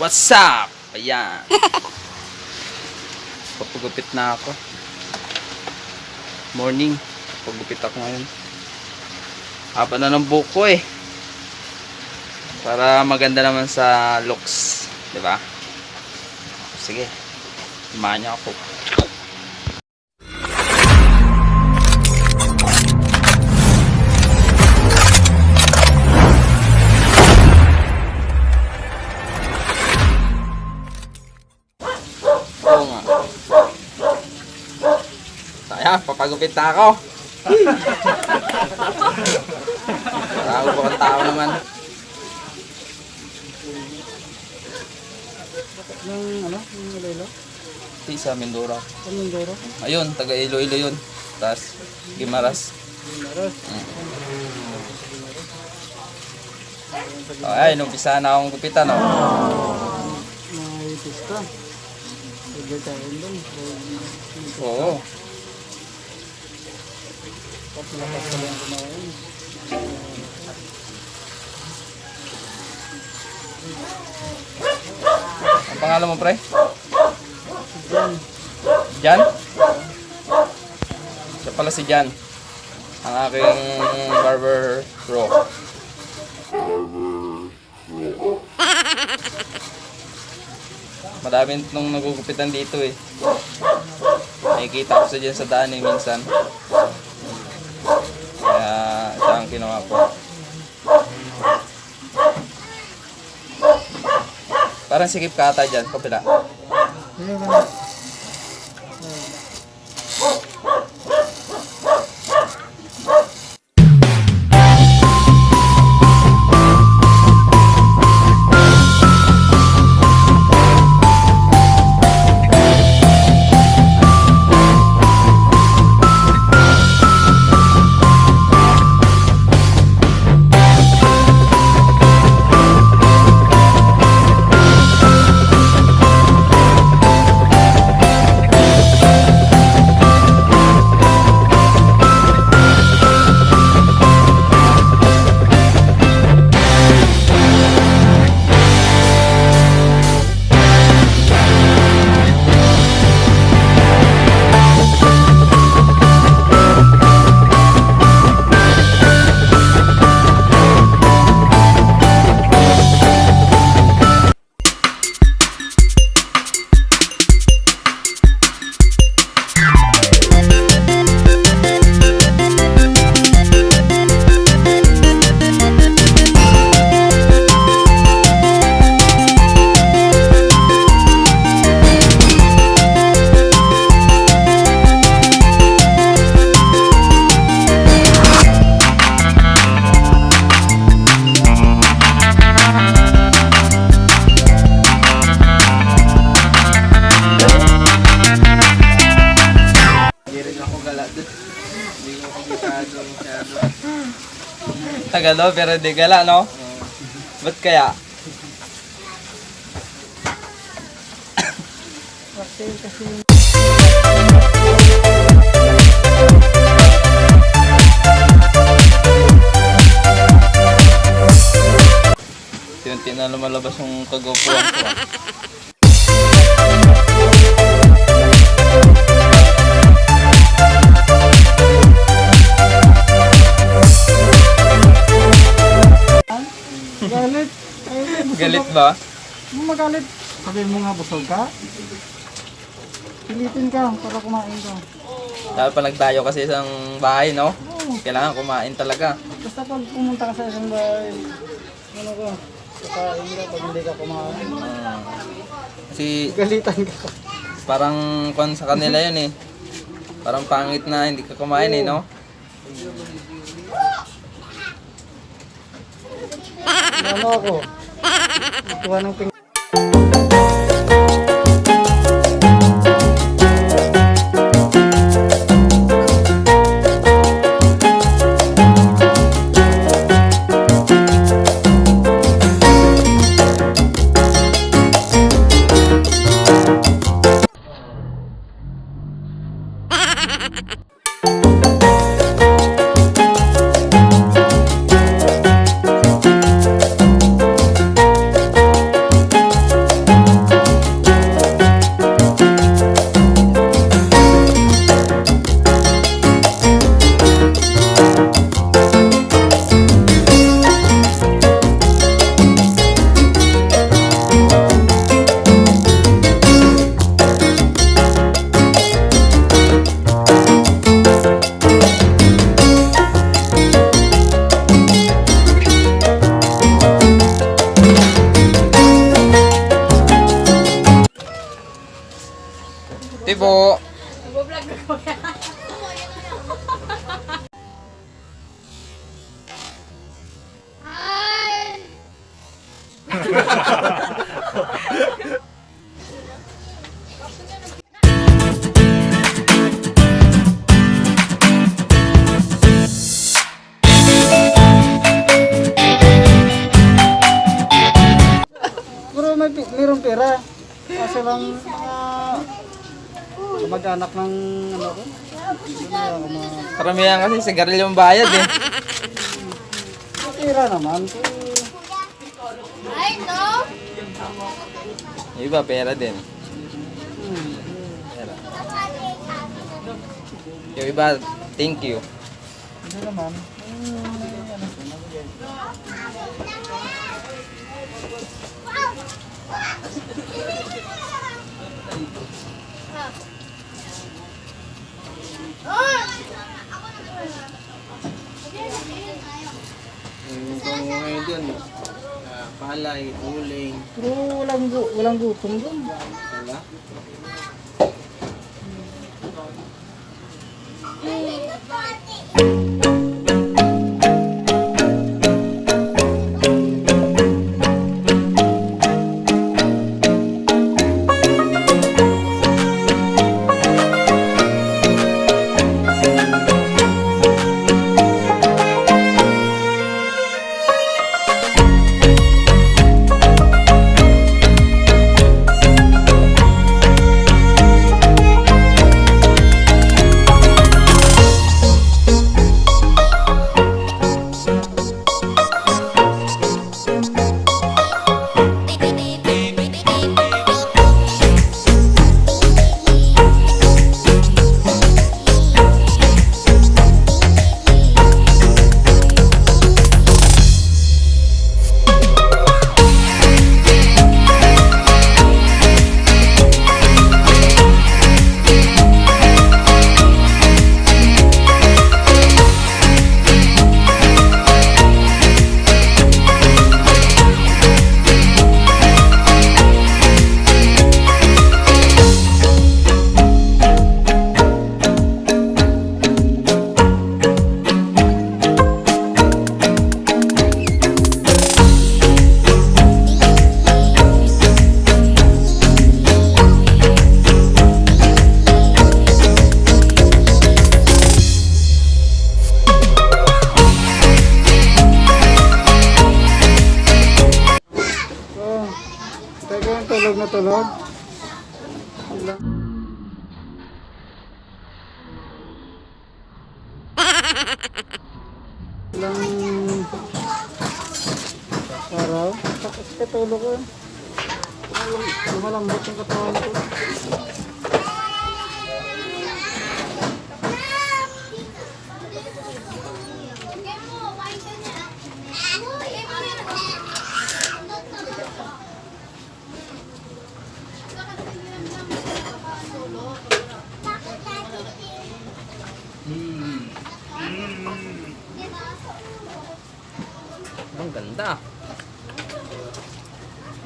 What's up? Ayan. Papagupit na ako. Morning. Papagupit ako ngayon. Haba na ng buko eh. Para maganda naman sa looks. 'di ba? Sige. Samahan niyo ako. Kaya, papagupit na ako. Tao ko ang tao naman. ng ano, ng Iloilo? Si sa Mindoro. Sa Mindoro? Ayun, taga Iloilo yun. Tapos, Gimaras. Meron. Oh, ay, nung pisa na akong gupitan, no? May pista. Tayo doon. Oo. Ang pangalan mo, pre? Yan. Jan? Siya pala si Jan. Ang aking barber bro. Madami nung nagugupitan dito eh. Nakikita ko sa dyan sa daan eh minsan. Ang kinuha ko. Parang sikip ka ata dyan, kapila. Sige Tagalo pero di gala, no? Ba't kaya? Kasi, kasi Unti na lumalabas yung kagopuan ko. Galit ba? Ano magalit? Sabi mo nga busog ka? Pilitin ka para kumain ka. Dahil pa nagtayo kasi isang bahay, no? Oo. Kailangan kumain talaga. Basta pag pumunta ka sa isang bahay, ano ka, kakain ka pag hindi ka kumain. Mm. Kasi Galitan ka. parang kwan sa kanila yun eh. Parang pangit na hindi ka kumain eh, no? Ano ako? Kuha ng ping... 一波 kamag-anak ng ano ko. Karamihan kasi sigarilyo yung bayad eh. may pera naman. Ay, no! Iba, pera din. hmm, Pera. Yung iba, thank you. hindi naman. Hmm, ano, nabigay. Yung kung ngayon dun, ah, palay, uling, Pero walang, gu- walang gutom doon. wala. So, Ilang araw. Tapos katulog ko. Lumalambot yung katawan ko. Ang ganda.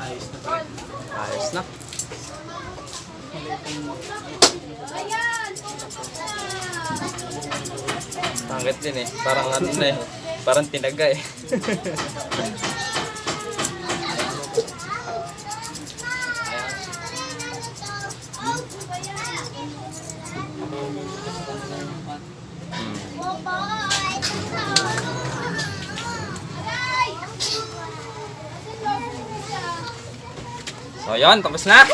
Ayos na Ayos na. Pangit din eh. Parang ano na eh. Parang tinaga eh. So yun, tapos na.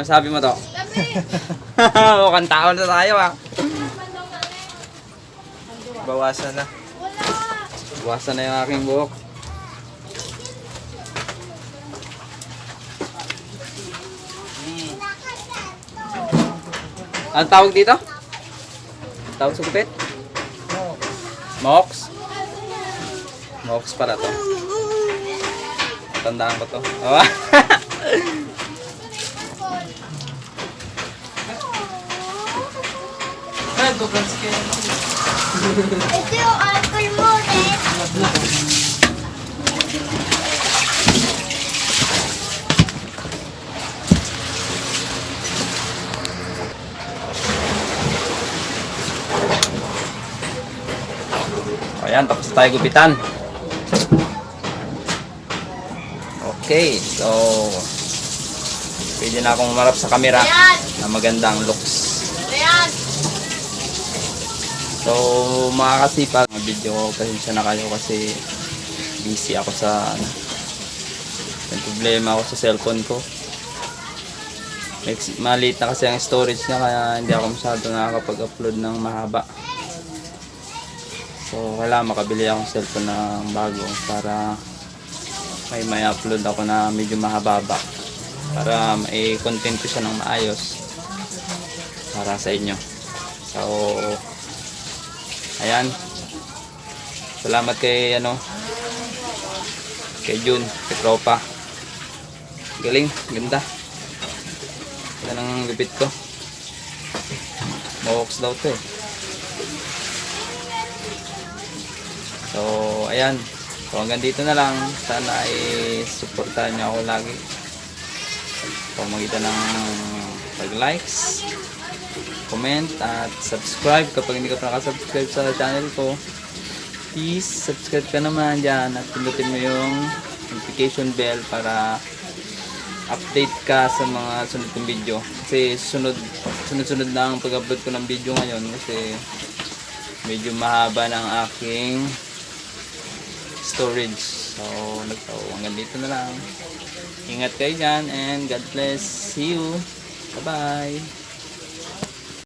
Masabi mo to? Mukhang tao na tayo ah. Bawasan na. Bawasan na yung aking buhok. Ang tawag dito? Tawag sa gupit? Mox? Mox para to. Tandaan ko to. Oh. mag-brands kayo. Ito yung uncle mo, Red. Ayan, tapos tayo gupitan. Okay, so pwede na akong umarap sa camera na magandang looks. So, mga kasipag, mga video ko, pasensya na kayo kasi busy ako sa, ano, may problema ako sa cellphone ko. Maliit na kasi ang storage niya kaya hindi ako masyado nakakapag-upload ng mahaba. So, wala makabili akong cellphone na bago para may may upload ako na medyo mahaba para may content ko siya ng maayos para sa inyo. So, Ayan. Salamat kay ano kay Jun, kay Tropa. Galing, ganda. Yan ang gupit ko. Mohawks daw to eh. So, ayan. So, hanggang dito na lang. Sana ay supportahan niyo ako lagi. Pamagitan ng pag-likes, comment at subscribe. Kapag hindi ka pa nakasubscribe sa channel ko please subscribe ka naman dyan at pindutin mo yung notification bell para update ka sa mga sunod kong video. Kasi sunod sunod-sunod na ang pag-upload ko ng video ngayon kasi medyo mahaba ng aking storage. So nagtaw hanggang dito na lang. Ingat kayo dyan and God bless. See you. Bye bye